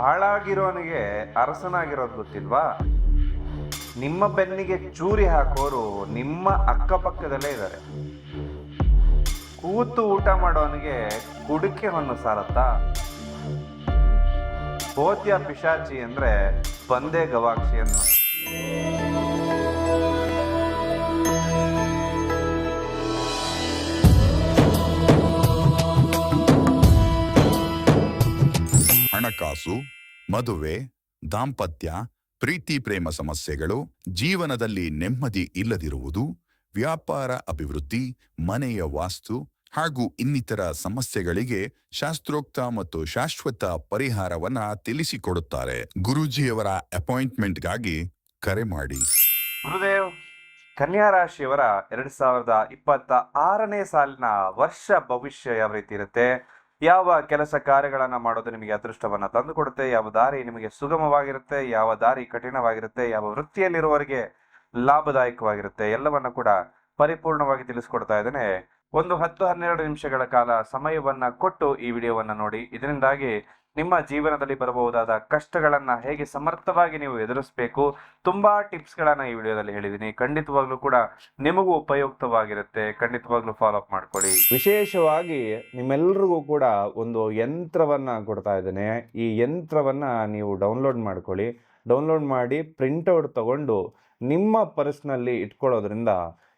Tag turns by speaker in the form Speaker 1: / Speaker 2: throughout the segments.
Speaker 1: ಹಾಳಾಗಿರೋನಿಗೆ ಅರಸನಾಗಿರೋದು ಗೊತ್ತಿಲ್ವಾ? ನಿಮ್ಮ ಬೆನ್ನಿಗೆ ಚೂರಿ ಹಾಕೋರು ನಿಮ್ಮ ಅಕ್ಕಪಕ್ಕದಲ್ಲೇ ಇದ್ದಾರೆ. ಕೂತು ಊಟ ಮಾಡೋನಿಗೆ ಕುಡಿಕೆ ಹೊನ್ನು ಸಾರತ್ತಾ? ಕೋತಿಯ ಪಿಶಾಚಿ ಅಂದ್ರೆ ಬಂದೇ ಗವಾಕ್ಷಿ ಅನ್ನು.
Speaker 2: ಹಣಕಾಸು, ಮದುವೆ, ದಾಂಪತ್ಯ, ಪ್ರೀತಿ, ಪ್ರೇಮ ಸಮಸ್ಯೆಗಳು, ಜೀವನದಲ್ಲಿ ನೆಮ್ಮದಿ ಇಲ್ಲದಿರುವುದು, ವ್ಯಾಪಾರ ಅಭಿವೃದ್ಧಿ, ಮನೆಯ ವಾಸ್ತು ಹಾಗೂ ಇನ್ನಿತರ ಸಮಸ್ಯೆಗಳಿಗೆ ಶಾಸ್ತ್ರೋಕ್ತ ಮತ್ತು ಶಾಶ್ವತ ಪರಿಹಾರವನ್ನ ತಿಳಿಸಿಕೊಡುತ್ತಾರೆ. ಗುರೂಜಿಯವರ ಅಪಾಯಿಂಟ್ಮೆಂಟ್ಗಾಗಿ ಕರೆ ಮಾಡಿ.
Speaker 1: ಗುರುದೇವ್, ಕನ್ಯಾ ರಾಶಿಯವರ ಎರಡ್ ಸಾವಿರದ ಇಪ್ಪತ್ತ ಆರನೇ ಸಾಲಿನ ವರ್ಷ ಭವಿಷ್ಯ ಯಾವ ರೀತಿ ಇರುತ್ತೆ? ಯಾವ ಕೆಲಸ ಕಾರ್ಯಗಳನ್ನು ಮಾಡೋದು ನಿಮಗೆ ಅದೃಷ್ಟವನ್ನ ತಂದುಕೊಡುತ್ತೆ? ಯಾವ ದಾರಿ ನಿಮಗೆ ಸುಗಮವಾಗಿರುತ್ತೆ? ಯಾವ ದಾರಿ ಕಠಿಣವಾಗಿರುತ್ತೆ? ಯಾವ ವೃತ್ತಿಯಲ್ಲಿರುವವರಿಗೆ ಲಾಭದಾಯಕವಾಗಿರುತ್ತೆ? ಎಲ್ಲವನ್ನ ಕೂಡ ಪರಿಪೂರ್ಣವಾಗಿ ತಿಳಿಸ್ಕೊಡ್ತಾ ಇದ್ದೇನೆ. ಒಂದು ಹತ್ತು ಹನ್ನೆರಡು ನಿಮಿಷಗಳ ಕಾಲ ಸಮಯವನ್ನ ಕೊಟ್ಟು ಈ ವಿಡಿಯೋವನ್ನ ನೋಡಿ. ಇದರಿಂದಾಗಿ ನಿಮ್ಮ ಜೀವನದಲ್ಲಿ ಬರಬಹುದಾದ ಕಷ್ಟಗಳನ್ನು ಹೇಗೆ ಸಮರ್ಥವಾಗಿ ನೀವು ಎದುರಿಸಬೇಕು, ತುಂಬಾ ಟಿಪ್ಸ್ಗಳನ್ನು ಈ ವಿಡಿಯೋದಲ್ಲಿ ಹೇಳಿದ್ದೀನಿ. ಖಂಡಿತವಾಗ್ಲೂ ಕೂಡ ನಿಮಗೂ ಉಪಯುಕ್ತವಾಗಿರುತ್ತೆ. ಖಂಡಿತವಾಗ್ಲೂ ಫಾಲೋ ಅಪ್ ಮಾಡ್ಕೊಳ್ಳಿ. ವಿಶೇಷವಾಗಿ ನಿಮ್ಮೆಲ್ರಿಗೂ ಕೂಡ ಒಂದು ಯಂತ್ರವನ್ನ ಕೊಡ್ತಾ ಇದ್ದೇನೆ. ಈ ಯಂತ್ರವನ್ನ ನೀವು ಡೌನ್ಲೋಡ್ ಮಾಡ್ಕೊಳ್ಳಿ. ಡೌನ್ಲೋಡ್ ಮಾಡಿ ಪ್ರಿಂಟೌಟ್ ತಗೊಂಡು ನಿಮ್ಮ ಪರ್ಸ್ನಲ್ಲಿ ಇಟ್ಕೊಳ್ಳೋದ್ರಿಂದ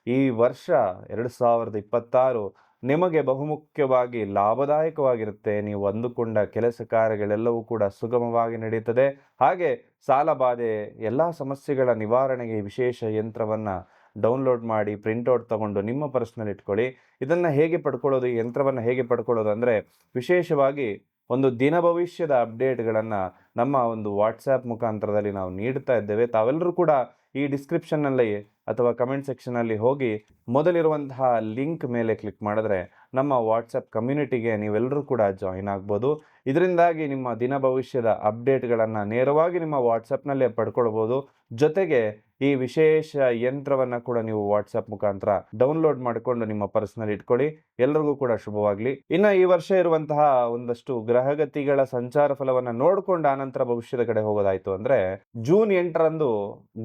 Speaker 1: ಈ ವರ್ಷ ಎರಡು ಸಾವಿರದ ಇಪ್ಪತ್ತಾರು ನಿಮಗೆ ಬಹುಮುಖ್ಯವಾಗಿ ಲಾಭದಾಯಕವಾಗಿರುತ್ತೆ. ನೀವು ಅಂದುಕೊಂಡ ಕೆಲಸ ಕಾರ್ಯಗಳೆಲ್ಲವೂ ಕೂಡ ಸುಗಮವಾಗಿ ನಡೆಯುತ್ತದೆ ಹಾಗೆ ಸಾಲ ಬಾಧೆ, ಎಲ್ಲ ಸಮಸ್ಯೆಗಳ ನಿವಾರಣೆಗೆ ವಿಶೇಷ ಯಂತ್ರವನ್ನು ಡೌನ್ಲೋಡ್ ಮಾಡಿ, ಪ್ರಿಂಟ್ಔಟ್ ತಗೊಂಡು ನಿಮ್ಮ ಪರ್ಸ್ನಲ್ಲಿ ಇಟ್ಕೊಳ್ಳಿ. ಇದನ್ನು ಹೇಗೆ ಪಡ್ಕೊಳ್ಳೋದು, ಈ ಯಂತ್ರವನ್ನು ಹೇಗೆ ಪಡ್ಕೊಳ್ಳೋದು ಅಂದರೆ ವಿಶೇಷವಾಗಿ ಒಂದು ದಿನ ಭವಿಷ್ಯದ ಅಪ್ಡೇಟ್ಗಳನ್ನು ನಮ್ಮ ಒಂದು ವಾಟ್ಸ್ಯಾಪ್ ಮುಖಾಂತರದಲ್ಲಿ ನಾವು ನೀಡ್ತಾ ಇದ್ದೇವೆ. ತಾವೆಲ್ಲರೂ ಕೂಡ ಈ ಡಿಸ್ಕ್ರಿಪ್ಷನ್ನಲ್ಲಿ ಅಥವಾ ಕಮೆಂಟ್ ಸೆಕ್ಷನಲ್ಲಿ ಹೋಗಿ ಮೊದಲಿರುವಂತಹ ಲಿಂಕ್ ಮೇಲೆ ಕ್ಲಿಕ್ ಮಾಡಿದ್ರೆ ನಮ್ಮ ವಾಟ್ಸಪ್ ಕಮ್ಯುನಿಟಿಗೆ ನೀವೆಲ್ಲರೂ ಕೂಡ ಜಾಯಿನ್ ಆಗ್ಬೋದು. ಇದರಿಂದಾಗಿ ನಿಮ್ಮ ದಿನ ಭವಿಷ್ಯದ ಅಪ್ಡೇಟ್ಗಳನ್ನು ನೇರವಾಗಿ ನಿಮ್ಮ ವಾಟ್ಸಪ್ನಲ್ಲೇ ಪಡ್ಕೊಳ್ಬೋದು. ಜೊತೆಗೆ ಈ ವಿಶೇಷ ಯಂತ್ರವನ್ನ ಕೂಡ ನೀವು ವಾಟ್ಸಪ್ ಮುಖಾಂತರ ಡೌನ್ಲೋಡ್ ಮಾಡಿಕೊಂಡು ನಿಮ್ಮ ಪರ್ಸ್ನಲ್ಲಿ ಇಟ್ಕೊಳ್ಳಿ. ಎಲ್ಲರಿಗೂ ಕೂಡ ಶುಭವಾಗಲಿ. ಇನ್ನು ಈ ವರ್ಷ ಇರುವಂತಹ ಒಂದಷ್ಟು ಗ್ರಹಗತಿಗಳ ಸಂಚಾರ ಫಲವನ್ನ ನೋಡಿಕೊಂಡು ಆನಂತರ ಭವಿಷ್ಯದ ಕಡೆ ಹೋಗೋದಾಯ್ತು ಅಂದ್ರೆ ಜೂನ್ ಎಂಟರಂದು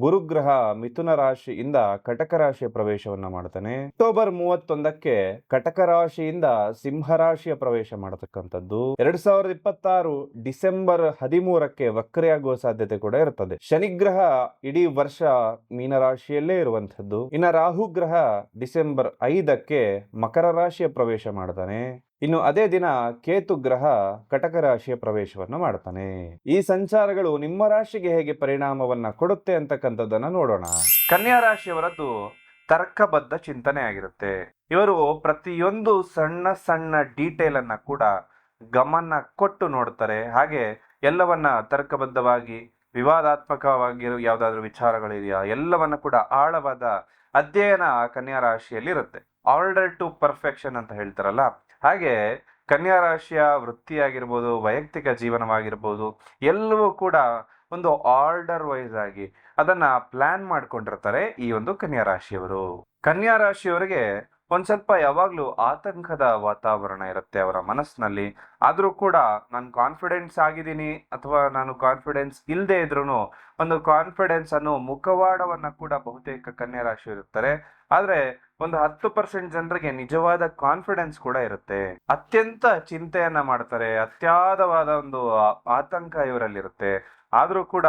Speaker 1: ಗುರುಗ್ರಹ ಮಿಥುನ ರಾಶಿಯಿಂದ ಕಟಕ ರಾಶಿಯ ಪ್ರವೇಶವನ್ನ ಮಾಡ್ತಾನೆ. ಅಕ್ಟೋಬರ್ ಮೂವತ್ತೊಂದಕ್ಕೆ ಕಟಕ ರಾಶಿಯಿಂದ ಸಿಂಹ ರಾಶಿಯ ಪ್ರವೇಶ ಮಾಡತಕ್ಕಂಥದ್ದು. ಎರಡ್ ಸಾವಿರದ ಇಪ್ಪತ್ತಾರು ಡಿಸೆಂಬರ್ ಹದಿಮೂರಕ್ಕೆ ವಕ್ರೆಯಾಗುವ ಸಾಧ್ಯತೆ ಕೂಡ ಇರ್ತದೆ. ಶನಿಗ್ರಹ ಇಡೀ ವರ್ಷ ಮೀನರಾಶಿಯಲ್ಲೇ ಇರುವಂತದ್ದು ಇನ್ನ ರಾಹು ಗ್ರಹ ಡಿಸೆಂಬರ್ ಐದಕ್ಕೆ ಮಕರ ರಾಶಿಯ ಪ್ರವೇಶ ಮಾಡ್ತಾನೆ. ಇನ್ನು ಅದೇ ದಿನ ಕೇತು ಗ್ರಹ ಕಟಕ ರಾಶಿಯ ಪ್ರವೇಶವನ್ನು ಮಾಡ್ತಾನೆ. ಈ ಸಂಚಾರಗಳು ನಿಮ್ಮ ರಾಶಿಗೆ ಹೇಗೆ ಪರಿಣಾಮವನ್ನ ಕೊಡುತ್ತೆ ಅಂತಕ್ಕಂಥದ್ದನ್ನ ನೋಡೋಣ. ಕನ್ಯಾ ರಾಶಿಯವರದ್ದು ತರ್ಕಬದ್ಧ ಚಿಂತನೆ ಆಗಿರುತ್ತೆ. ಇವರು ಪ್ರತಿಯೊಂದು ಸಣ್ಣ ಸಣ್ಣ ಡೀಟೇಲ್ ಅನ್ನ ಕೂಡ ಗಮನ ಕೊಟ್ಟು ನೋಡ್ತಾರೆ. ಹಾಗೆ ಎಲ್ಲವನ್ನ ತರ್ಕಬದ್ಧವಾಗಿ ವಿವಾದಾತ್ಮಕವಾಗಿ ಯಾವುದಾದ್ರೂ ವಿಚಾರಗಳಿದೆಯಾ? ಎಲ್ಲವನ್ನ ಕೂಡ ಆಳವಾದ ಅಧ್ಯಯನ ಕನ್ಯಾ ರಾಶಿಯಲ್ಲಿ ಇರುತ್ತೆ ಆರ್ಡರ್ ಟು ಪರ್ಫೆಕ್ಷನ್ ಅಂತ ಹೇಳ್ತಾರಲ್ಲ? ಹಾಗೆ ಕನ್ಯಾ ರಾಶಿಯ ವೃತ್ತಿಯಾಗಿರ್ಬೋದು, ವೈಯಕ್ತಿಕ ಜೀವನವಾಗಿರ್ಬೋದು, ಎಲ್ಲವೂ ಕೂಡ ಒಂದು ಆರ್ಡರ್ ವೈಸ್ ಆಗಿ ಅದನ್ನ ಪ್ಲಾನ್ ಮಾಡ್ಕೊಂಡಿರ್ತಾರೆ ಈ ಒಂದು ಕನ್ಯಾ ರಾಶಿಯವರು ಕನ್ಯಾ ರಾಶಿಯವರಿಗೆ ಒಂದ್ ಸ್ವಲ್ಪ ಯಾವಾಗ್ಲೂ ಆತಂಕದ ವಾತಾವರಣ ಇರುತ್ತೆ ಅವರ ಮನಸ್ಸಿನಲ್ಲಿ. ಆದ್ರೂ ಕೂಡ ನಾನು ಕಾನ್ಫಿಡೆನ್ಸ್ ಆಗಿದ್ದೀನಿ ಅಥವಾ ನಾನು ಕಾನ್ಫಿಡೆನ್ಸ್ ಇಲ್ಲದೆ ಇದ್ರು ಒಂದು ಕಾನ್ಫಿಡೆನ್ಸ್ ಅನ್ನೋ ಮುಖವಾಡವನ್ನ ಕೂಡ ಬಹುತೇಕ ಕನ್ಯಾ ರಾಶಿ ಇರುತ್ತಾರೆ. ಆದ್ರೆ ಒಂದು ಹತ್ತು ಪರ್ಸೆಂಟ್ ಜನರಿಗೆ ನಿಜವಾದ ಕಾನ್ಫಿಡೆನ್ಸ್ ಕೂಡ ಇರುತ್ತೆ. ಅತ್ಯಂತ ಚಿಂತೆಯನ್ನ ಮಾಡ್ತಾರೆ. ಅತ್ಯಾದವಾದ ಒಂದು ಆತಂಕ ಇವರಲ್ಲಿರುತ್ತೆ. ಆದ್ರೂ ಕೂಡ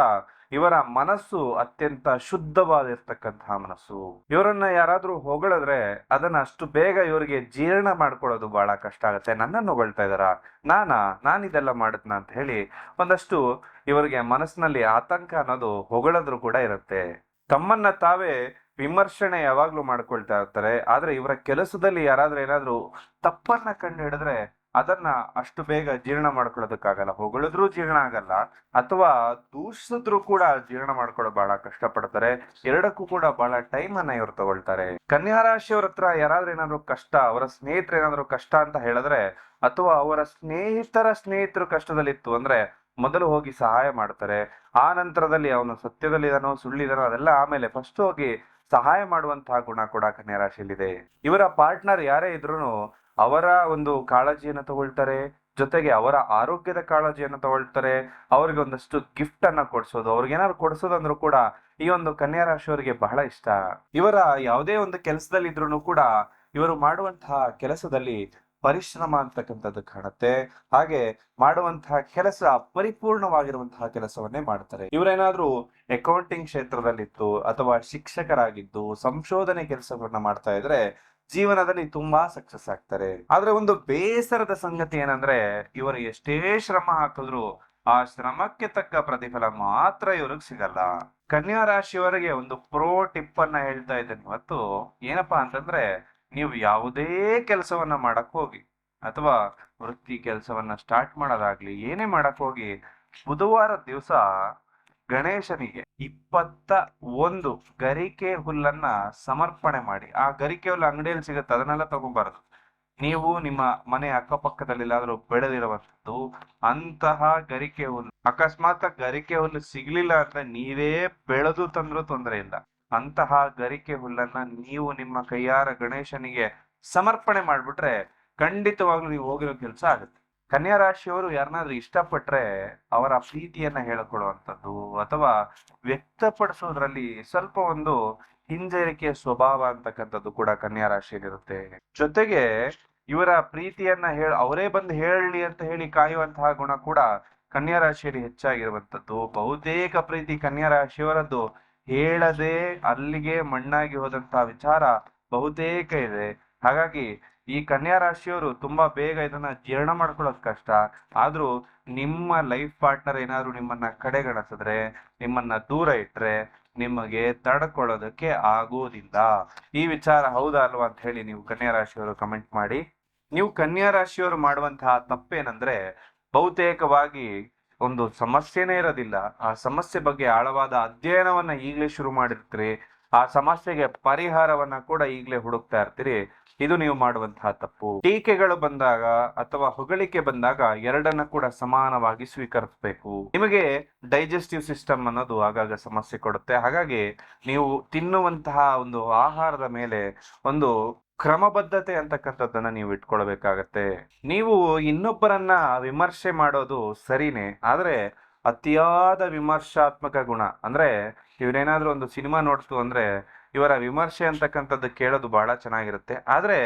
Speaker 1: ಇವರ ಮನಸ್ಸು ಅತ್ಯಂತ ಶುದ್ಧವಾದಿರ್ತಕ್ಕಂತಹ ಮನಸ್ಸು. ಇವರನ್ನ ಯಾರಾದ್ರೂ ಹೊಗಳಿದ್ರೆ ಅದನ್ನ ಅಷ್ಟು ಬೇಗ ಇವರಿಗೆ ಜೀರ್ಣ ಮಾಡ್ಕೊಳ್ಳೋದು ಬಹಳ ಕಷ್ಟ ಆಗುತ್ತೆ. ನನ್ನನ್ನು ಹೊಗಳ್ತಾ ಇದಾರ ನಾನಾ? ನಾನಿದೆಲ್ಲ ಮಾಡಿದ್ನ ಅಂತ ಹೇಳಿ ಒಂದಷ್ಟು ಇವರಿಗೆ ಮನಸ್ಸಿನಲ್ಲಿ ಆತಂಕ ಅನ್ನೋದು ಹೊಗಳದ್ರೂ ಕೂಡ ಇರುತ್ತೆ. ತಮ್ಮನ್ನ ತಾವೇ ವಿಮರ್ಶನೆ ಯಾವಾಗ್ಲೂ ಮಾಡ್ಕೊಳ್ತಾ ಇರ್ತಾರೆ. ಆದ್ರೆ ಇವರ ಕೆಲಸದಲ್ಲಿ ಯಾರಾದ್ರೂ ಏನಾದ್ರೂ ತಪ್ಪನ್ನ ಕಂಡು ಹಿಡಿದ್ರೆ ಅದನ್ನ ಅಷ್ಟು ಬೇಗ ಜೀರ್ಣ ಮಾಡ್ಕೊಳ್ಳೋದಕ್ಕಾಗಲ್ಲ. ಹೊಗಳಿದ್ರೂ ಜೀರ್ಣ ಆಗಲ್ಲ. ಅಥವಾ ದೂಷಿಸಿದ್ರು ಕೂಡ ಜೀರ್ಣ ಮಾಡ್ಕೊಳ್ಳೋ ಬಹಳ ಕಷ್ಟಪಡ್ತಾರೆ. ಎರಡಕ್ಕೂ ಕೂಡ ಬಹಳ ಟೈಮ್ ಅನ್ನ ಇವ್ರು ತಗೊಳ್ತಾರೆ. ಕನ್ಯಾ ರಾಶಿಯವ್ರ ಹತ್ರ ಯಾರಾದ್ರೂ ಏನಾದ್ರು ಕಷ್ಟ, ಅವರ ಸ್ನೇಹಿತರು ಏನಾದ್ರು ಕಷ್ಟ ಅಂತ ಹೇಳಿದ್ರೆ, ಅಥವಾ ಅವರ ಸ್ನೇಹಿತರ ಸ್ನೇಹಿತರು ಕಷ್ಟದಲ್ಲಿತ್ತು ಅಂದ್ರೆ ಮೊದಲು ಹೋಗಿ ಸಹಾಯ ಮಾಡ್ತಾರೆ. ಆ ನಂತರದಲ್ಲಿ ಅವನು ಸತ್ಯದಲ್ಲಿದಾನೋ ಸುಳ್ಳಿದಾನೋ ಅದೆಲ್ಲ ಆಮೇಲೆ ಫಸ್ಟ್ ಹೋಗಿ ಸಹಾಯ ಮಾಡುವಂತಹ ಗುಣ ಕೂಡ ಕನ್ಯಾ ರಾಶಿಯಲ್ಲಿದೆ. ಇವರ ಪಾರ್ಟ್ನರ್ ಯಾರೇ ಇದ್ರು ಅವರ ಒಂದು ಕಾಳಜಿಯನ್ನು ತಗೊಳ್ತಾರೆ, ಜೊತೆಗೆ ಅವರ ಆರೋಗ್ಯದ ಕಾಳಜಿಯನ್ನು ತಗೊಳ್ತಾರೆ, ಅವ್ರಿಗೆ ಒಂದಷ್ಟು ಗಿಫ್ಟ್ ಅನ್ನ ಕೊಡಿಸೋದು, ಅವ್ರಿಗೆ ಏನಾದ್ರು ಕೊಡ್ಸೋದಂದ್ರೂ ಕೂಡ ಈ ಒಂದು ಕನ್ಯಾ ರಾಶಿಯವರಿಗೆ ಬಹಳ ಇಷ್ಟ. ಇವರ ಯಾವುದೇ ಒಂದು ಕೆಲಸದಲ್ಲಿ ಇದ್ರೂ ಕೂಡ ಇವರು ಮಾಡುವಂತಹ ಕೆಲಸದಲ್ಲಿ ಪರಿಶ್ರಮ ಅಂತಕ್ಕಂಥದ್ದು ಕಾಣುತ್ತೆ. ಹಾಗೆ ಮಾಡುವಂತಹ ಕೆಲಸ ಪರಿಪೂರ್ಣವಾಗಿರುವಂತಹ ಕೆಲಸವನ್ನೇ ಮಾಡ್ತಾರೆ. ಇವರೇನಾದ್ರೂ ಅಕೌಂಟಿಂಗ್ ಕ್ಷೇತ್ರದಲ್ಲಿತ್ತು ಅಥವಾ ಶಿಕ್ಷಕರಾಗಿದ್ದು ಸಂಶೋಧನೆ ಕೆಲಸವನ್ನ ಮಾಡ್ತಾ ಇದ್ರೆ ಜೀವನದಲ್ಲಿ ತುಂಬಾ ಸಕ್ಸಸ್ ಆಗ್ತಾರೆ. ಆದ್ರೆ ಒಂದು ಬೇಸರದ ಸಂಗತಿ ಏನಂದ್ರೆ, ಇವರು ಎಷ್ಟೇ ಶ್ರಮ ಹಾಕಿದ್ರು ಆ ಶ್ರಮಕ್ಕೆ ತಕ್ಕ ಪ್ರತಿಫಲ ಮಾತ್ರ ಇವ್ರಿಗೆ ಸಿಗಲ್ಲ. ಕನ್ಯಾ ರಾಶಿಯವರಿಗೆ ಒಂದು ಪ್ರೋ ಟಿಪ್ ಅನ್ನ ಹೇಳ್ತಾ ಇದ್ದೇನೆ ಇವತ್ತು. ಏನಪ್ಪಾ ಅಂತಂದ್ರೆ, ನೀವು ಯಾವುದೇ ಕೆಲಸವನ್ನ ಮಾಡಕ್ ಹೋಗಿ, ಅಥವಾ ವೃತ್ತಿ ಕೆಲಸವನ್ನ ಸ್ಟಾರ್ಟ್ ಮಾಡೋದಾಗ್ಲಿ, ಏನೇ ಮಾಡಕ್ ಹೋಗಿ, ಬುಧವಾರ ದಿವಸ ಗಣೇಶನಿಗೆ ಇಪ್ಪತ್ತ ಒಂದು ಗರಿಕೆ ಹುಲ್ಲನ್ನ ಸಮರ್ಪಣೆ ಮಾಡಿ. ಆ ಗರಿಕೆ ಹುಲ್ಲು ಅಂಗಡಿಯಲ್ಲಿ ಸಿಗುತ್ತೆ, ಅದನ್ನೆಲ್ಲ ತಗೊಂಬಾರದು. ನೀವು ನಿಮ್ಮ ಮನೆ ಅಕ್ಕಪಕ್ಕದಲ್ಲಿ ಎಲ್ಲಾದ್ರೂ ಬೆಳೆದಿರುವಂತದ್ದು ಅಂತಹ ಗರಿಕೆ ಹುಲ್ಲು, ಅಕಸ್ಮಾತ್ ಗರಿಕೆ ಹುಲ್ಲು ಸಿಗ್ಲಿಲ್ಲ ಅಂದ್ರೆ ನೀವೇ ಬೆಳೆದು ತಂದ್ರೂ ತೊಂದರೆ ಇಲ್ಲ. ಅಂತಹ ಗರಿಕೆ ಹುಲ್ಲನ್ನ ನೀವು ನಿಮ್ಮ ಕೈಯಾರ ಗಣೇಶನಿಗೆ ಸಮರ್ಪಣೆ ಮಾಡ್ಬಿಟ್ರೆ ಖಂಡಿತವಾಗ್ಲೂ ನೀವು ಹೋಗಿರೋ ಕೆಲಸ ಆಗುತ್ತೆ. ಕನ್ಯಾ ರಾಶಿಯವರು ಯಾರನ್ನಾದ್ರೂ ಇಷ್ಟಪಟ್ರೆ ಅವರ ಪ್ರೀತಿಯನ್ನ ಹೇಳಿಕೊಳ್ಳುವಂಥದ್ದು ಅಥವಾ ವ್ಯಕ್ತಪಡಿಸೋದ್ರಲ್ಲಿ ಸ್ವಲ್ಪ ಒಂದು ಹಿಂಜರಿಕೆಯ ಸ್ವಭಾವ ಅಂತಕ್ಕಂಥದ್ದು ಕೂಡ ಕನ್ಯಾ ರಾಶಿಯಲ್ಲಿರುತ್ತೆ. ಜೊತೆಗೆ ಇವರ ಪ್ರೀತಿಯನ್ನ ಹೇಳ, ಅವರೇ ಬಂದು ಹೇಳಲಿ ಅಂತ ಹೇಳಿ ಕಾಯುವಂತಹ ಗುಣ ಕೂಡ ಕನ್ಯಾ ರಾಶಿಯಲ್ಲಿ ಹೆಚ್ಚಾಗಿರುವಂತದ್ದು ಬಹುತೇಕ ಪ್ರೀತಿ ಕನ್ಯಾ ರಾಶಿಯವರದ್ದು. ಹೇಳದೆ ಅಲ್ಲಿಗೆ ಮಣ್ಣಾಗಿ ಹೋದಂತಹ ವಿಚಾರ ಬಹುತೇಕ ಇದೆ. ಹಾಗಾಗಿ ಈ ಕನ್ಯಾ ರಾಶಿಯವರು ತುಂಬಾ ಬೇಗ ಇದನ್ನ ಜೀರ್ಣ ಮಾಡ್ಕೊಳ್ಳೋದು ಕಷ್ಟ. ಆದ್ರೂ ನಿಮ್ಮ ಲೈಫ್ ಪಾರ್ಟ್ನರ್ ಏನಾದ್ರು ನಿಮ್ಮನ್ನ ಕಡೆಗಣಿಸಿದ್ರೆ, ನಿಮ್ಮನ್ನ ದೂರ ಇಟ್ರೆ ನಿಮಗೆ ತಡ್ಕೊಳ್ಳೋದಕ್ಕೆ ಆಗೋದಿಲ್ಲ. ಈ ವಿಚಾರ ಹೌದಾ ಅಲ್ವಾ ಅಂತ ಹೇಳಿ ನೀವು ಕನ್ಯಾ ರಾಶಿಯವರು ಕಮೆಂಟ್ ಮಾಡಿ. ನೀವು ಕನ್ಯಾ ರಾಶಿಯವರು ಮಾಡುವಂತಹ ತಪ್ಪೇನಂದ್ರೆ ಬಹುತೇಕವಾಗಿ ಒಂದು ಸಮಸ್ಯೆನೇ ಇರೋದಿಲ್ಲ. ಆ ಸಮಸ್ಯೆ ಬಗ್ಗೆ ಆಳವಾದ ಅಧ್ಯಯನವನ್ನ ಈಗಲೇ ಶುರು ಮಾಡಿರ್ತೀರಿ. ಆ ಸಮಸ್ಯೆಗೆ ಪರಿಹಾರವನ್ನ ಕೂಡ ಈಗಲೇ ಹುಡುಕ್ತಾ ಇರ್ತೀರಿ. ಇದು ನೀವು ಮಾಡುವಂತಹ ತಪ್ಪು. ಟೀಕೆಗಳು ಬಂದಾಗ ಅಥವಾ ಹೊಗಳಿಕೆ ಬಂದಾಗ ಎರಡನ್ನ ಕೂಡ ಸಮಾನವಾಗಿ ಸ್ವೀಕರಿಸಬೇಕು. ನಿಮಗೆ ಡೈಜೆಸ್ಟಿವ್ ಸಿಸ್ಟಮ್ ಅನ್ನೋದು ಆಗಾಗ ಸಮಸ್ಯೆ ಕೊಡುತ್ತೆ. ಹಾಗಾಗಿ ನೀವು ತಿನ್ನುವಂತಹ ಒಂದು ಆಹಾರದ ಮೇಲೆ ಒಂದು ಕ್ರಮಬದ್ಧತೆ ಅಂತಕ್ಕಂಥದ್ದನ್ನ ನೀವು ಇಟ್ಕೊಳ್ಬೇಕಾಗತ್ತೆ. ನೀವು ಇನ್ನೊಬ್ಬರನ್ನ ವಿಮರ್ಶೆ ಮಾಡೋದು ಸರಿನೇ. ಆದ್ರೆ ಅತಿಯಾದ ವಿಮರ್ಶಾತ್ಮಕ ಗುಣ. ಅಂದ್ರೆ ಇವರೇನಾದ್ರೂ ಒಂದು ಸಿನಿಮಾ ನೋಡ್ತು ಅಂದ್ರೆ ಇವರ ವಿಮರ್ಶೆ ಅಂತಕ್ಕಂಥದ್ದು ಕೇಳೋದು ಬಹಳ ಚೆನ್ನಾಗಿರುತ್ತೆ. ಆದ್ರೆ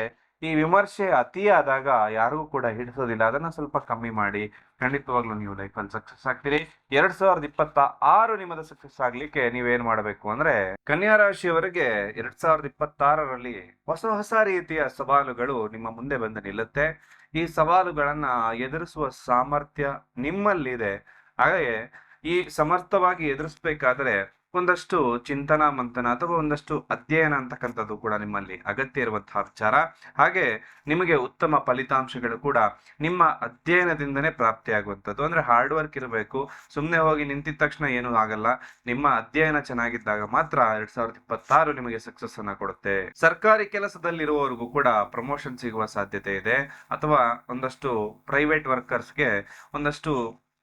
Speaker 1: ಈ ವಿಮರ್ಶೆ ಅತಿಯಾದಾಗ ಯಾರಿಗೂ ಕೂಡ ಹಿಡಿಸೋದಿಲ್ಲ. ಅದನ್ನ ಸ್ವಲ್ಪ ಕಮ್ಮಿ ಮಾಡಿ. ಖಂಡಿತವಾಗ್ಲೂ ನೀವು ಲೈಫಲ್ಲಿ ಸಕ್ಸಸ್ ಆಗ್ತೀರಿ. ಎರಡ್ ಸಾವಿರದ ಇಪ್ಪತ್ತ ಆರು ನಿಮ್ಮದ ಸಕ್ಸಸ್ ಆಗ್ಲಿಕ್ಕೆ ನೀವೇನ್ ಮಾಡಬೇಕು ಅಂದ್ರೆ ಕನ್ಯಾ ರಾಶಿಯವರಿಗೆ ಎರಡ್ ಸಾವಿರದ ಇಪ್ಪತ್ತಾರರಲ್ಲಿ ಹೊಸ ಹೊಸ ರೀತಿಯ ಸವಾಲುಗಳು ನಿಮ್ಮ ಮುಂದೆ ಬಂದು ನಿಲ್ಲುತ್ತೆ. ಈ ಸವಾಲುಗಳನ್ನ ಎದುರಿಸುವ ಸಾಮರ್ಥ್ಯ ನಿಮ್ಮಲ್ಲಿದೆ. ಹಾಗೆ ಈ ಸಮರ್ಥವಾಗಿ ಎದುರಿಸ್ಬೇಕಾದ್ರೆ ಒಂದಷ್ಟು ಚಿಂತನ, ಮಂಥನ ಅಥವಾ ಒಂದಷ್ಟು ಅಧ್ಯಯನ ಅಂತಕ್ಕಂಥದ್ದು ಕೂಡ ನಿಮ್ಮಲ್ಲಿ ಅಗತ್ಯ ಇರುವಂತಹ ವಿಚಾರ. ಹಾಗೆ ನಿಮಗೆ ಉತ್ತಮ ಫಲಿತಾಂಶಗಳು ಕೂಡ ನಿಮ್ಮ ಅಧ್ಯಯನದಿಂದನೇ ಪ್ರಾಪ್ತಿಯಾಗುವಂಥದ್ದು. ಅಂದ್ರೆ ಹಾರ್ಡ್ ವರ್ಕ್ ಇರಬೇಕು ಸುಮ್ಮನೆ ಹೋಗಿ ನಿಂತಿದ ತಕ್ಷಣ ಏನೂ ಆಗಲ್ಲ. ನಿಮ್ಮ ಅಧ್ಯಯನ ಚೆನ್ನಾಗಿದ್ದಾಗ ಮಾತ್ರ ಎರಡ್ ಸಾವಿರದ ಇಪ್ಪತ್ತಾರು ನಿಮಗೆ ಸಕ್ಸಸ್ ಅನ್ನ ಕೊಡುತ್ತೆ. ಸರ್ಕಾರಿ ಕೆಲಸದಲ್ಲಿರುವವರಿಗೂ ಕೂಡ ಪ್ರಮೋಷನ್ ಸಿಗುವ ಸಾಧ್ಯತೆ ಇದೆ. ಅಥವಾ ಒಂದಷ್ಟು ಪ್ರೈವೇಟ್ ವರ್ಕರ್ಸ್ಗೆ ಒಂದಷ್ಟು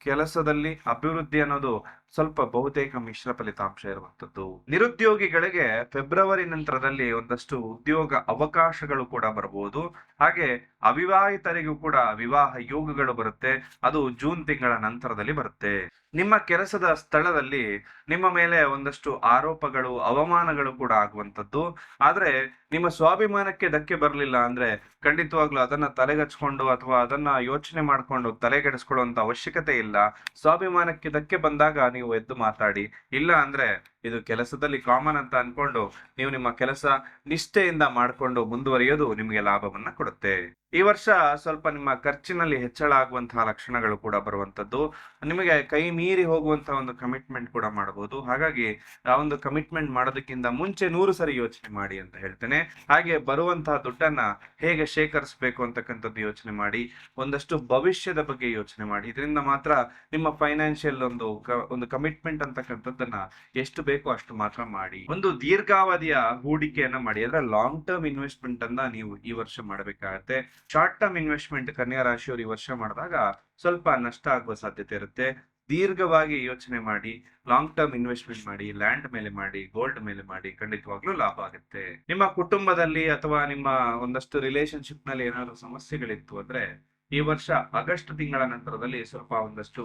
Speaker 1: ಕೆಲಸದಲ್ಲಿ ಅಭಿವೃದ್ಧಿ ಅನ್ನೋದು ಸ್ವಲ್ಪ ಬಹುತೇಕ ಮಿಶ್ರ ಫಲಿತಾಂಶ ಇರುವಂತದ್ದು ನಿರುದ್ಯೋಗಿಗಳಿಗೆ ಫೆಬ್ರವರಿ ನಂತರದಲ್ಲಿ ಒಂದಷ್ಟು ಉದ್ಯೋಗ ಅವಕಾಶಗಳು ಕೂಡ ಬರಬಹುದು ಹಾಗೆ ಅವಿವಾಹಿತರಿಗೂ ಕೂಡ ವಿವಾಹ ಯೋಗಗಳು ಬರುತ್ತೆ. ಅದು ಜೂನ್ ತಿಂಗಳ ನಂತರದಲ್ಲಿ ಬರುತ್ತೆ. ನಿಮ್ಮ ಕೆಲಸದ ಸ್ಥಳದಲ್ಲಿ ನಿಮ್ಮ ಮೇಲೆ ಒಂದಷ್ಟು ಆರೋಪಗಳು, ಅವಮಾನಗಳು ಕೂಡ ಆಗುವಂತದ್ದು ಆದ್ರೆ ನಿಮ್ಮ ಸ್ವಾಭಿಮಾನಕ್ಕೆ ಧಕ್ಕೆ ಬರಲಿಲ್ಲ ಅಂದ್ರೆ ಖಂಡಿತವಾಗ್ಲೂ ಅದನ್ನ ತಲೆಗಚ್ಕೊಂಡು ಅಥವಾ ಅದನ್ನ ಯೋಚನೆ ಮಾಡ್ಕೊಂಡು ತಲೆಗೆಡಿಸ್ಕೊಳ್ಳುವಂತ ಅವಶ್ಯಕತೆ ಇಲ್ಲ. ಸ್ವಾಭಿಮಾನಕ್ಕೆ ಧಕ್ಕೆ ಬಂದಾಗ ನೀವು ಎದ್ದು ಮಾತಾಡಿ. ಇಲ್ಲ ಅಂದ್ರೆ ಇದು ಕೆಲಸದಲ್ಲಿ ಕಾಮನ್ ಅಂತ ಅನ್ಕೊಂಡು ನೀವು ನಿಮ್ಮ ಕೆಲಸ ನಿಷ್ಠೆಯಿಂದ ಮಾಡ್ಕೊಂಡು ಮುಂದುವರಿಯೋದು ನಿಮಗೆ ಲಾಭವನ್ನ ಕೊಡುತ್ತೆ. ಈ ವರ್ಷ ಸ್ವಲ್ಪ ನಿಮ್ಮ ಖರ್ಚಿನಲ್ಲಿ ಹೆಚ್ಚಳ ಆಗುವಂತಹ ಲಕ್ಷಣಗಳು ಕೂಡ ಬರುವಂತದ್ದು ನಿಮಗೆ ಕೈ ಮೀರಿ ಹೋಗುವಂತಹ ಒಂದು ಕಮಿಟ್ಮೆಂಟ್ ಕೂಡ ಮಾಡಬಹುದು ಹಾಗಾಗಿ ಆ ಒಂದು ಕಮಿಟ್ಮೆಂಟ್ ಮಾಡೋದಕ್ಕಿಂತ ಮುಂಚೆ ನೂರು ಸರಿ ಯೋಚನೆ ಮಾಡಿ ಅಂತ ಹೇಳ್ತೇನೆ. ಹಾಗೆ ಬರುವಂತಹ ದುಡ್ಡನ್ನ ಹೇಗೆ ಶೇಖರಿಸಬೇಕು ಅಂತಕ್ಕಂಥದ್ದು ಯೋಚನೆ ಮಾಡಿ, ಒಂದಷ್ಟು ಭವಿಷ್ಯದ ಬಗ್ಗೆ ಯೋಚನೆ ಮಾಡಿ. ಇದರಿಂದ ಮಾತ್ರ ನಿಮ್ಮ ಫೈನಾನ್ಷಿಯಲ್ ಒಂದು ಒಂದು ಕಮಿಟ್ಮೆಂಟ್ ಅಂತಕ್ಕಂಥದ್ದನ್ನ ಎಷ್ಟು ಅಷ್ಟು ಮಾತ್ರ ಮಾಡಿ. ಒಂದು ದೀರ್ಘಾವಧಿಯ ಹೂಡಿಕೆಯನ್ನ ಮಾಡಿ. ಅಂದ್ರೆ ಲಾಂಗ್ ಟರ್ಮ್ ಇನ್ವೆಸ್ಟ್ಮೆಂಟ್ ಅನ್ನ ನೀವು ಈ ವರ್ಷ ಮಾಡಬೇಕಾಗತ್ತೆ. ಶಾರ್ಟ್ ಟರ್ಮ್ ಇನ್ವೆಸ್ಟ್ಮೆಂಟ್ ಕನ್ಯಾ ರಾಶಿಯವರು ಈ ವರ್ಷ ಮಾಡಿದಾಗ ಸ್ವಲ್ಪ ನಷ್ಟ ಆಗುವ ಸಾಧ್ಯತೆ ಇರುತ್ತೆ. ದೀರ್ಘವಾಗಿ ಯೋಚನೆ ಮಾಡಿ ಲಾಂಗ್ ಟರ್ಮ್ ಇನ್ವೆಸ್ಟ್ಮೆಂಟ್ ಮಾಡಿ ಲ್ಯಾಂಡ್ ಮೇಲೆ ಮಾಡಿ ಗೋಲ್ಡ್ ಮೇಲೆ ಮಾಡಿ ಖಂಡಿತವಾಗ್ಲೂ ಲಾಭ ಆಗುತ್ತೆ. ನಿಮ್ಮ ಕುಟುಂಬದಲ್ಲಿ ಅಥವಾ ನಿಮ್ಮ ಒಂದಷ್ಟು ರಿಲೇಶನ್ಶಿಪ್ನಲ್ಲಿ ಏನಾದ್ರು ಸಮಸ್ಯೆಗಳಿತ್ತು ಅಂದ್ರೆ ಈ ವರ್ಷ ಆಗಸ್ಟ್ ತಿಂಗಳ ನಂತರದಲ್ಲಿ ಸ್ವಲ್ಪ ಒಂದಷ್ಟು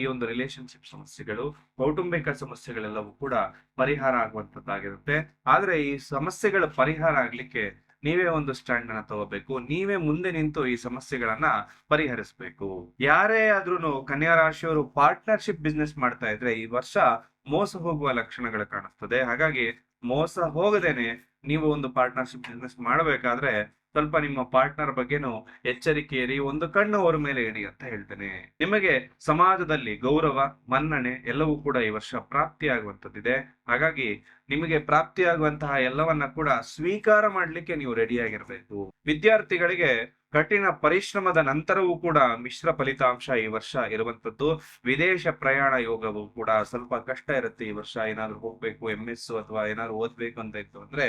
Speaker 1: ಈ ಒಂದು ರಿಲೇಶನ್ಶಿಪ್ ಸಮಸ್ಯೆಗಳು, ಕೌಟುಂಬಿಕ ಸಮಸ್ಯೆಗಳೆಲ್ಲವೂ ಕೂಡ ಪರಿಹಾರ ಆಗುವಂತದ್ದಾಗಿರುತ್ತೆ ಆದ್ರೆ ಈ ಸಮಸ್ಯೆಗಳ ಪರಿಹಾರ ಆಗ್ಲಿಕ್ಕೆ ನೀವೇ ಒಂದು ಸ್ಟ್ಯಾಂಡ್ ಅನ್ನ ತಗೋಬೇಕು. ನೀವೇ ಮುಂದೆ ನಿಂತು ಈ ಸಮಸ್ಯೆಗಳನ್ನ ಪರಿಹರಿಸಬೇಕು. ಯಾರೇ ಆದ್ರೂ ಕನ್ಯಾ ರಾಶಿಯವರು ಪಾರ್ಟ್ನರ್ಶಿಪ್ ಬಿಸ್ನೆಸ್ ಮಾಡ್ತಾ ಇದ್ರೆ ಈ ವರ್ಷ ಮೋಸ ಹೋಗುವ ಲಕ್ಷಣಗಳು ಕಾಣಿಸ್ತದೆ. ಹಾಗಾಗಿ ಮೋಸ ಹೋಗದೇನೆ ನೀವು ಒಂದು ಪಾರ್ಟ್ನರ್ಶಿಪ್ ಬಿಸ್ನೆಸ್ ಮಾಡಬೇಕಾದ್ರೆ ಸ್ವಲ್ಪ ನಿಮ್ಮ ಪಾರ್ಟ್ನರ್ ಬಗ್ಗೆನೂ ಎಚ್ಚರಿಕೆ ಇರಿ, ಒಂದು ಕಣ್ಣು ಅವರ ಮೇಲೆ ಇಡಿ ಅಂತ ಹೇಳ್ತೇನೆ. ನಿಮಗೆ ಸಮಾಜದಲ್ಲಿ ಗೌರವ, ಮನ್ನಣೆ ಎಲ್ಲವೂ ಕೂಡ ಈ ವರ್ಷ ಪ್ರಾಪ್ತಿಯಾಗುವಂತದ್ದಿದೆ ಹಾಗಾಗಿ ನಿಮಗೆ ಪ್ರಾಪ್ತಿಯಾಗುವಂತಹ ಎಲ್ಲವನ್ನ ಕೂಡ ಸ್ವೀಕಾರ ಮಾಡ್ಲಿಕ್ಕೆ ನೀವು ರೆಡಿಯಾಗಿರ್ಬೇಕು ವಿದ್ಯಾರ್ಥಿಗಳಿಗೆ ಕಠಿಣ ಪರಿಶ್ರಮದ ನಂತರವೂ ಕೂಡ ಮಿಶ್ರ ಫಲಿತಾಂಶ ಈ ವರ್ಷ ಇರುವಂತದ್ದು ವಿದೇಶ ಪ್ರಯಾಣ ಯೋಗವು ಕೂಡ ಸ್ವಲ್ಪ ಕಷ್ಟ ಇರುತ್ತೆ ಈ ವರ್ಷ. ಏನಾದ್ರು ಹೋಗ್ಬೇಕು ಎಂ ಅಥವಾ ಏನಾದ್ರು ಓದ್ಬೇಕು ಅಂತ ಇತ್ತು ಅಂದ್ರೆ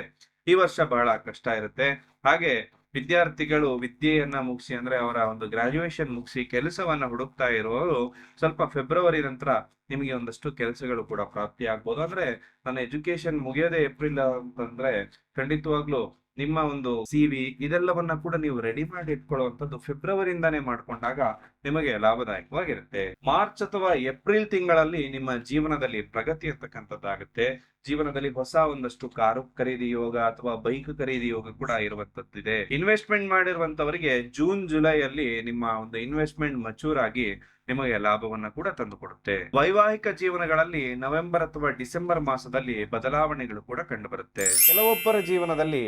Speaker 1: ಈ ವರ್ಷ ಬಹಳ ಕಷ್ಟ ಇರುತ್ತೆ. ಹಾಗೆ ವಿದ್ಯಾರ್ಥಿಗಳು ವಿದ್ಯೆಯನ್ನ ಮುಗಿಸಿ ಅಂದ್ರೆ ಅವರ ಒಂದು ಗ್ರಾಜುಯೇಷನ್ ಮುಗಿಸಿ ಕೆಲಸವನ್ನ ಹುಡುಕ್ತಾ ಇರುವವರು ಸ್ವಲ್ಪ ಫೆಬ್ರವರಿ ನಂತರ ನಿಮಗೆ ಒಂದಷ್ಟು ಕೆಲಸಗಳು ಕೂಡ ಪ್ರಾಪ್ತಿ ಆಗ್ಬೋದು. ಅಂದ್ರೆ ನನ್ನ ಎಜುಕೇಶನ್ ಮುಗಿಯೋದೆ ಏಪ್ರಿಲ್ ಅಂತಂದ್ರೆ ಖಂಡಿತವಾಗ್ಲೂ ನಿಮ್ಮ ಒಂದು ಸಿ ವಿ ಇದೆಲ್ಲವನ್ನ ಕೂಡ ನೀವು ರೆಡಿ ಮಾಡಿ ಇಟ್ಕೊಳ್ಳುವಂಥದ್ದು ಫೆಬ್ರವರಿಯಿಂದಾನೇ ಮಾಡ್ಕೊಂಡಾಗ ನಿಮಗೆ ಲಾಭದಾಯಕವಾಗಿರುತ್ತೆ. ಮಾರ್ಚ್ ಅಥವಾ ಏಪ್ರಿಲ್ ತಿಂಗಳಲ್ಲಿ ನಿಮ್ಮ ಜೀವನದಲ್ಲಿ ಪ್ರಗತಿ ಅಂತಕ್ಕಂಥದ್ದಾಗುತ್ತೆ. ಜೀವನದಲ್ಲಿ ಹೊಸ ಒಂದಷ್ಟು ಕಾರು ಖರೀದಿ ಯೋಗ ಅಥವಾ ಬೈಕ್ ಖರೀದಿ ಯೋಗ ಕೂಡ ಇರುವಂತದ್ದಿದೆ. ಇನ್ವೆಸ್ಟ್ಮೆಂಟ್ ಮಾಡಿರುವಂತವರಿಗೆ ಜೂನ್ ಜುಲೈ ಅಲ್ಲಿ ನಿಮ್ಮ ಒಂದು ಇನ್ವೆಸ್ಟ್ಮೆಂಟ್ ಮಚೂರ್ ಆಗಿ ನಿಮಗೆ ಲಾಭವನ್ನ ಕೂಡ ತಂದುಕೊಡುತ್ತೆ ವೈವಾಹಿಕ ಜೀವನಗಳಲ್ಲಿ ನವೆಂಬರ್ ಅಥವಾ ಡಿಸೆಂಬರ್ ಮಾಸದಲ್ಲಿ ಬದಲಾವಣೆಗಳು ಕೂಡ ಕಂಡುಬರುತ್ತೆ. ಕೆಲವೊಬ್ಬರ ಜೀವನದಲ್ಲಿ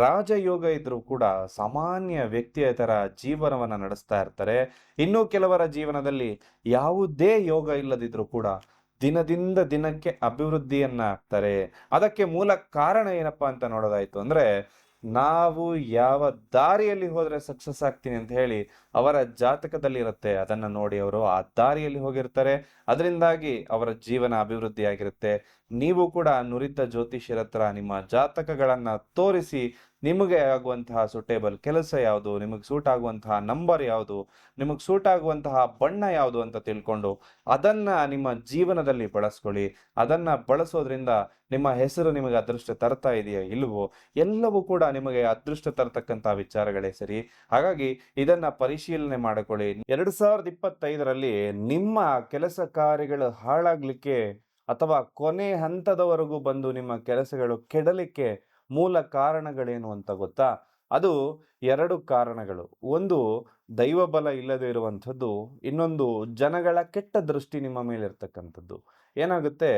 Speaker 1: ರಾಜಯೋಗ ಇದ್ರೂ ಕೂಡ ಸಾಮಾನ್ಯ ವ್ಯಕ್ತಿಯ ತರ ಜೀವನವನ್ನ ನಡೆಸ್ತಾ ಇರ್ತಾರೆ. ಇನ್ನು ಕೆಲವರ ಜೀವನದಲ್ಲಿ ಯಾವುದೇ ಯೋಗ ಇಲ್ಲದಿದ್ರೂ ಕೂಡ ದಿನದಿಂದ ದಿನಕ್ಕೆ ಅಭಿವೃದ್ಧಿಯನ್ನ ಆಗ್ತಾರೆ ಅದಕ್ಕೆ ಮೂಲ ಕಾರಣ ಏನಪ್ಪಾ ಅಂತ ನೋಡೋದಾಯ್ತು ಅಂದ್ರೆ, ನಾವು ಯಾವ ದಾರಿಯಲ್ಲಿ ಹೋದ್ರೆ ಸಕ್ಸಸ್ ಆಗ್ತೀನಿ ಅಂತ ಹೇಳಿ ಅವರ ಜಾತಕದಲ್ಲಿ ಇರುತ್ತೆ ಅದನ್ನ ನೋಡಿ ಅವರು ಆ ದಾರಿಯಲ್ಲಿ ಹೋಗಿರ್ತಾರೆ. ಅದರಿಂದಾಗಿ ಅವರ ಜೀವನ ಅಭಿವೃದ್ಧಿ ಆಗಿರುತ್ತೆ ನೀವು ಕೂಡ ನುರಿತ ಜ್ಯೋತಿಷ್ಯರ ನಿಮ್ಮ ಜಾತಕಗಳನ್ನ ತೋರಿಸಿ ನಿಮಗೆ ಆಗುವಂತಹ ಸೂಟೇಬಲ್ ಕೆಲಸ ಯಾವುದು? ನಿಮಗೆ ಸೂಟ್ ಆಗುವಂತಹ ನಂಬರ್ ಯಾವುದು? ನಿಮಗೆ ಸೂಟ್ ಆಗುವಂತಹ ಬಣ್ಣ ಯಾವುದು ಅಂತ ತಿಳ್ಕೊಂಡು ಅದನ್ನ ನಿಮ್ಮ ಜೀವನದಲ್ಲಿ ಬಳಸ್ಕೊಳ್ಳಿ. ಅದನ್ನ ಬಳಸೋದ್ರಿಂದ ನಿಮ್ಮ ಹೆಸರು ನಿಮಗೆ ಅದೃಷ್ಟ ತರ್ತಾ ಇದೆಯಾ ಇಲ್ವೋ? ಎಲ್ಲವೂ ಕೂಡ ನಿಮಗೆ ಅದೃಷ್ಟ ತರ್ತಕ್ಕಂಥ ವಿಚಾರಗಳೇ ಸರಿ. ಹಾಗಾಗಿ ಇದನ್ನ ಪರಿಶೀಲನೆ ಮಾಡಿಕೊಳ್ಳಿ. ಎರಡು ಸಾವಿರದ ಇಪ್ಪತ್ತೈದರಲ್ಲಿ ನಿಮ್ಮ ಕೆಲಸ ಕಾರ್ಯಗಳು ಹಾಳಾಗ್ಲಿಕ್ಕೆ ಅಥವಾ ಕೊನೆ ಹಂತದವರೆಗೂ ಬಂದು ನಿಮ್ಮ ಕೆಲಸಗಳು ಕೆಡಲಿಕ್ಕೆ ಮೂಲ ಕಾರಣಗಳೇನು ಅಂತ ಗೊತ್ತಾ? ಅದು ಎರಡು ಕಾರಣಗಳು. ಒಂದು ದೈವ ಬಲ ಇಲ್ಲದೆ ಇರುವಂಥದ್ದು. ಇನ್ನೊಂದು, ಜನಗಳ ಕೆಟ್ಟ ದೃಷ್ಟಿ ನಿಮ್ಮ ಮೇಲೆ ಇರ್ತಕ್ಕಂಥದ್ದು ಏನಾಗುತ್ತೆ?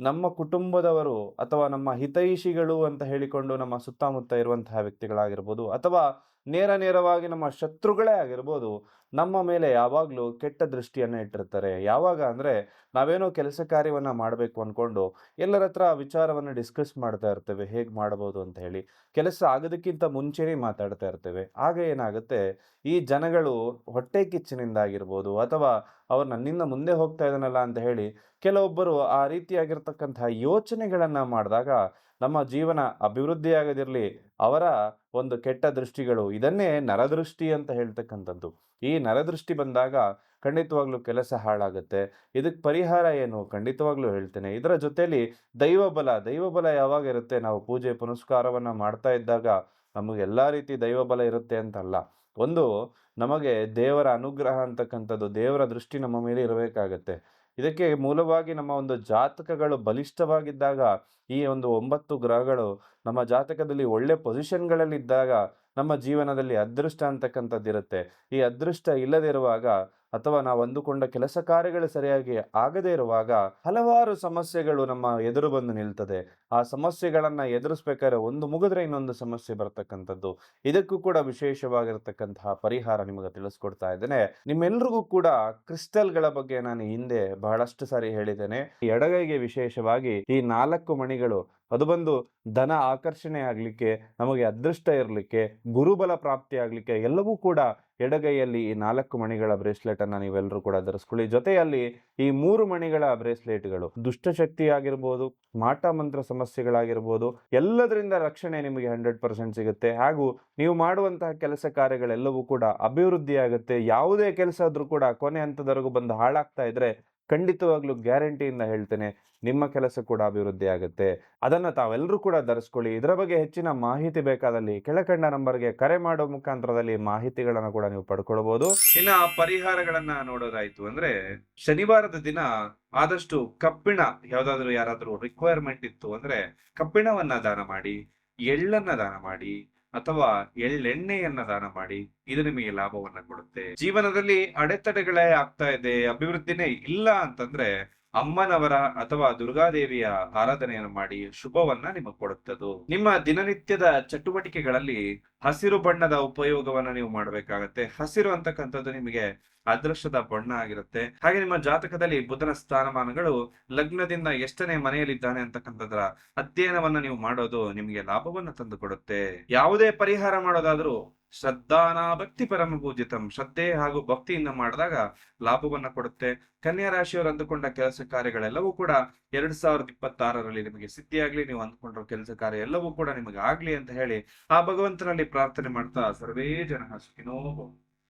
Speaker 1: ನಮ್ಮ ಕುಟುಂಬದವರು ಅಥವಾ ನಮ್ಮ ಹಿತೈಷಿಗಳು ಅಂತ ಹೇಳಿಕೊಂಡು ನಮ್ಮ ಸುತ್ತಮುತ್ತ ಇರುವಂತಹ ವ್ಯಕ್ತಿಗಳಾಗಿರ್ಬೋದು ಅಥವಾ ನೇರ ನೇರವಾಗಿ ನಮ್ಮ ಶತ್ರುಗಳೇ ಆಗಿರ್ಬೋದು, ನಮ್ಮ ಮೇಲೆ ಯಾವಾಗಲೂ ಕೆಟ್ಟ ದೃಷ್ಟಿಯನ್ನು ಇಟ್ಟಿರ್ತಾರೆ. ಯಾವಾಗ ಅಂದರೆ ನಾವೇನೋ ಕೆಲಸ ಕಾರ್ಯವನ್ನು ಮಾಡಬೇಕು ಅಂದ್ಕೊಂಡು ಎಲ್ಲರ ಹತ್ರ ವಿಚಾರವನ್ನು ಡಿಸ್ಕಸ್ ಮಾಡ್ತಾ ಇರ್ತೇವೆ, ಹೇಗೆ ಮಾಡ್ಬೋದು ಅಂತ ಹೇಳಿ. ಕೆಲಸ ಆಗೋದಕ್ಕಿಂತ ಮುಂಚೆನೇ ಮಾತಾಡ್ತಾ ಇರ್ತೇವೆ. ಆಗ ಏನಾಗುತ್ತೆ, ಈ ಜನಗಳು ಹೊಟ್ಟೆ ಕಿಚ್ಚಿನಿಂದ ಆಗಿರ್ಬೋದು ಅಥವಾ ಅವ್ರು ನನ್ನಿಂದ ಮುಂದೆ ಹೋಗ್ತಾ ಇದ್ದಾನಲ್ಲ ಅಂತ ಹೇಳಿ ಕೆಲವೊಬ್ಬರು ಆ ರೀತಿಯಾಗಿರ್ತಕ್ಕಂತಹ ಯೋಚನೆಗಳನ್ನು ಮಾಡಿದಾಗ ನಮ್ಮ ಜೀವನ ಅಭಿವೃದ್ಧಿಯಾಗದಿರಲಿ, ಅವರ ಒಂದು ಕೆಟ್ಟ ದೃಷ್ಟಿಗಳು, ಇದನ್ನೇ ನರದೃಷ್ಟಿ ಅಂತ ಹೇಳ್ತಕ್ಕಂಥದ್ದು. ಈ ನರದೃಷ್ಟಿ ಬಂದಾಗ ಖಂಡಿತವಾಗ್ಲೂ ಕೆಲಸ ಹಾಳಾಗುತ್ತೆ. ಇದಕ್ಕೆ ಪರಿಹಾರ ಏನು? ಖಂಡಿತವಾಗ್ಲೂ ಹೇಳ್ತೇನೆ. ಇದರ ಜೊತೆಯಲ್ಲಿ ದೈವ ಬಲ ದೈವ ಬಲ ಯಾವಾಗ ಇರುತ್ತೆ? ನಾವು ಪೂಜೆ ಪುನಸ್ಕಾರವನ್ನು ಮಾಡ್ತಾ ಇದ್ದಾಗ ನಮಗೆ ಎಲ್ಲ ರೀತಿ ದೈವ ಬಲ ಇರುತ್ತೆ ಅಂತಲ್ಲ. ಒಂದು ನಮಗೆ ದೇವರ ಅನುಗ್ರಹ ಅಂತಕ್ಕಂಥದ್ದು ದೇವರ ದೃಷ್ಟಿ ನಮ್ಮ ಮೇಲೆ ಇರಬೇಕಾಗತ್ತೆ. ಇದಕ್ಕೆ ಮೂಲವಾಗಿ ನಮ್ಮ ಒಂದು ಜಾತಕಗಳು ಬಲಿಷ್ಠವಾಗಿದ್ದಾಗ, ಈ ಒಂದು ಒಂಬತ್ತು ಗ್ರಹಗಳು ನಮ್ಮ ಜಾತಕದಲ್ಲಿ ಒಳ್ಳೆ ಪೊಸಿಷನ್ಗಳಲ್ಲಿದ್ದಾಗ ನಮ್ಮ ಜೀವನದಲ್ಲಿ ಅದೃಷ್ಟ ಅಂತಕ್ಕಂಥದ್ದಿರುತ್ತೆ. ಈ ಅದೃಷ್ಟ ಇಲ್ಲದೆ ಇರುವಾಗ ಅಥವಾ ನಾವು ಅಂದುಕೊಂಡ ಕೆಲಸ ಕಾರ್ಯಗಳು ಸರಿಯಾಗಿ ಆಗದೇ ಇರುವಾಗ ಹಲವಾರು ಸಮಸ್ಯೆಗಳು ನಮ್ಮ ಎದುರು ಬಂದು ನಿಲ್ತದೆ. ಆ ಸಮಸ್ಯೆಗಳನ್ನ ಎದುರಿಸ್ಬೇಕಾದ್ರೆ ಒಂದು ಮುಗಿದ್ರೆ ಇನ್ನೊಂದು ಸಮಸ್ಯೆ ಬರ್ತಕ್ಕಂಥದ್ದು. ಇದಕ್ಕೂ ಕೂಡ ವಿಶೇಷವಾಗಿರ್ತಕ್ಕಂತಹ ಪರಿಹಾರ ನಿಮಗೆ ತಿಳಿಸ್ಕೊಡ್ತಾ ಇದ್ದೇನೆ. ನಿಮ್ಮೆಲ್ರಿಗೂ ಕೂಡ ಕ್ರಿಸ್ಟಲ್ಗಳ ಬಗ್ಗೆ ನಾನು ಹಿಂದೆ ಬಹಳಷ್ಟು ಸಾರಿ ಹೇಳಿದ್ದೇನೆ. ಎಡಗೈಗೆ ವಿಶೇಷವಾಗಿ ಈ ನಾಲ್ಕು ಮಣಿಗಳು ಅದು ಬಂದು ಧನ ಆಕರ್ಷಣೆ ಆಗಲಿಕ್ಕೆ, ನಮಗೆ ಅದೃಷ್ಟ ಇರಲಿಕ್ಕೆ, ಗುರುಬಲ ಪ್ರಾಪ್ತಿ ಆಗಲಿಕ್ಕೆ ಎಲ್ಲವೂ ಕೂಡ ಎಡಗೈಯಲ್ಲಿ ಈ ನಾಲ್ಕು ಮಣಿಗಳ ಬ್ರೇಸ್ಲೆಟನ್ನು ನೀವೆಲ್ಲರೂ ಕೂಡ ಧರಿಸ್ಕೊಳ್ಳಿ. ಜೊತೆಯಲ್ಲಿ ಈ ಮೂರು ಮಣಿಗಳ ಬ್ರೇಸ್ಲೆಟ್ಗಳು ದುಷ್ಟಶಕ್ತಿ ಆಗಿರ್ಬೋದು ಮಾಟ ಮಂತ್ರ ಸಮಸ್ಯೆಗಳಾಗಿರ್ಬೋದು, ಎಲ್ಲದರಿಂದ ರಕ್ಷಣೆ ನಿಮಗೆ ಹಂಡ್ರೆಡ್ ಪರ್ಸೆಂಟ್ ಸಿಗುತ್ತೆ. ಹಾಗೂ ನೀವು ಮಾಡುವಂತಹ ಕೆಲಸ ಕಾರ್ಯಗಳೆಲ್ಲವೂ ಕೂಡ ಅಭಿವೃದ್ಧಿ ಆಗುತ್ತೆ ಯಾವುದೇ ಕೆಲಸ ಆದರೂ ಕೂಡ ಕೊನೆ ಹಂತದವರೆಗೂ ಬಂದು ಹಾಳಾಗ್ತಾ ಇದ್ರೆ ಖಂಡಿತವಾಗ್ಲೂ ಗ್ಯಾರಂಟಿಯಿಂದ ಹೇಳ್ತೇನೆ, ನಿಮ್ಮ ಕೆಲಸ ಕೂಡ ಅಭಿವೃದ್ಧಿ ಆಗುತ್ತೆ. ಅದನ್ನ ತಾವೆಲ್ಲರೂ ಕೂಡ ಧರಿಸ್ಕೊಳ್ಳಿ. ಇದರ ಬಗ್ಗೆ ಹೆಚ್ಚಿನ ಮಾಹಿತಿ ಬೇಕಾದಲ್ಲಿ ಕೆಳಕಂಡ ನಂಬರ್ಗೆ ಕರೆ ಮಾಡೋ ಮುಖಾಂತರದಲ್ಲಿ ಮಾಹಿತಿಗಳನ್ನು ಕೂಡ ನೀವು ಪಡ್ಕೊಳ್ಬಹುದು ಇನ್ನ ಪರಿಹಾರಗಳನ್ನ ನೋಡೋದಾಯ್ತು ಅಂದ್ರೆ, ಶನಿವಾರದ ದಿನ ಆದಷ್ಟು ಕಬ್ಬಿಣ ಯಾವ್ದಾದ್ರು ಯಾರಾದ್ರೂ ರಿಕ್ವೈರ್ಮೆಂಟ್ ಇತ್ತು ಅಂದ್ರೆ, ಕಬ್ಬಿಣವನ್ನ ದಾನ ಮಾಡಿ, ಎಳ್ಳನ್ನ ದಾನ ಮಾಡಿ ಅಥವಾ ಎಳ್ಳೆಣ್ಣೆಯನ್ನ ದಾನ ಮಾಡಿ ಇದು ನಿಮಗೆ ಲಾಭವನ್ನ ಕೊಡುತ್ತೆ. ಜೀವನದಲ್ಲಿ ಅಡೆತಡೆಗಳೇ ಆಗ್ತಾ ಇದೆ, ಅಭಿವೃದ್ಧಿನೇ ಇಲ್ಲ ಅಂತಂದ್ರೆ ಅಮ್ಮನವರ ಅಥವಾ ದುರ್ಗಾದೇವಿಯ ಆರಾಧನೆಯನ್ನು ಮಾಡಿ ಶುಭವನ್ನ ನಿಮಗೆ ಕೊಡುತ್ತದು ನಿಮ್ಮ ದಿನನಿತ್ಯದ ಚಟುವಟಿಕೆಗಳಲ್ಲಿ ಹಸಿರು ಬಣ್ಣದ ಉಪಯೋಗವನ್ನ ನೀವು ಮಾಡಬೇಕಾಗತ್ತೆ. ಹಸಿರು ಅಂತಕ್ಕಂಥದ್ದು ನಿಮಗೆ ಅದೃಷ್ಟದ ಬಣ್ಣ ಆಗಿರುತ್ತೆ. ಹಾಗೆ ನಿಮ್ಮ ಜಾತಕದಲ್ಲಿ ಬುಧನ ಸ್ಥಾನಮಾನಗಳು ಲಗ್ನದಿಂದ ಎಷ್ಟನೇ ಮನೆಯಲ್ಲಿದ್ದಾನೆ ಅಂತಕ್ಕಂಥದ್ರ ಅಧ್ಯಯನವನ್ನ ನೀವು ಮಾಡೋದು ನಿಮಗೆ ಲಾಭವನ್ನ ತಂದು ಕೊಡುತ್ತೆ ಯಾವುದೇ ಪರಿಹಾರ ಮಾಡೋದಾದ್ರೂ ಶ್ರದ್ಧಾನ ಭಕ್ತಿ ಪರಮ ಪೂಜಿತಂ ಶ್ರದ್ಧೆ ಹಾಗೂ ಭಕ್ತಿಯಿಂದ ಮಾಡಿದಾಗ ಲಾಭವನ್ನ ಕೊಡುತ್ತೆ ಕನ್ಯಾ ರಾಶಿಯವರು ಅಂದುಕೊಂಡ ಕೆಲಸ ಕಾರ್ಯಗಳೆಲ್ಲವೂ ಕೂಡ ಎರಡ್ ಸಾವಿರದ ಇಪ್ಪತ್ತಾರರಲ್ಲಿ ನಿಮಗೆ ಸಿದ್ಧಿಯಾಗ್ಲಿ, ನೀವು ಅಂದ್ಕೊಂಡಿರೋ ಕೆಲಸ ಕಾರ್ಯ ಎಲ್ಲವೂ ಕೂಡ ನಿಮಗೆ ಆಗ್ಲಿ ಅಂತ ಹೇಳಿ ಆ ಭಗವಂತನಲ್ಲಿ ಪ್ರಾರ್ಥನೆ ಮಾಡ್ತಾ ಸರ್ವೇ ಜನ ಸುಖಿನೋ.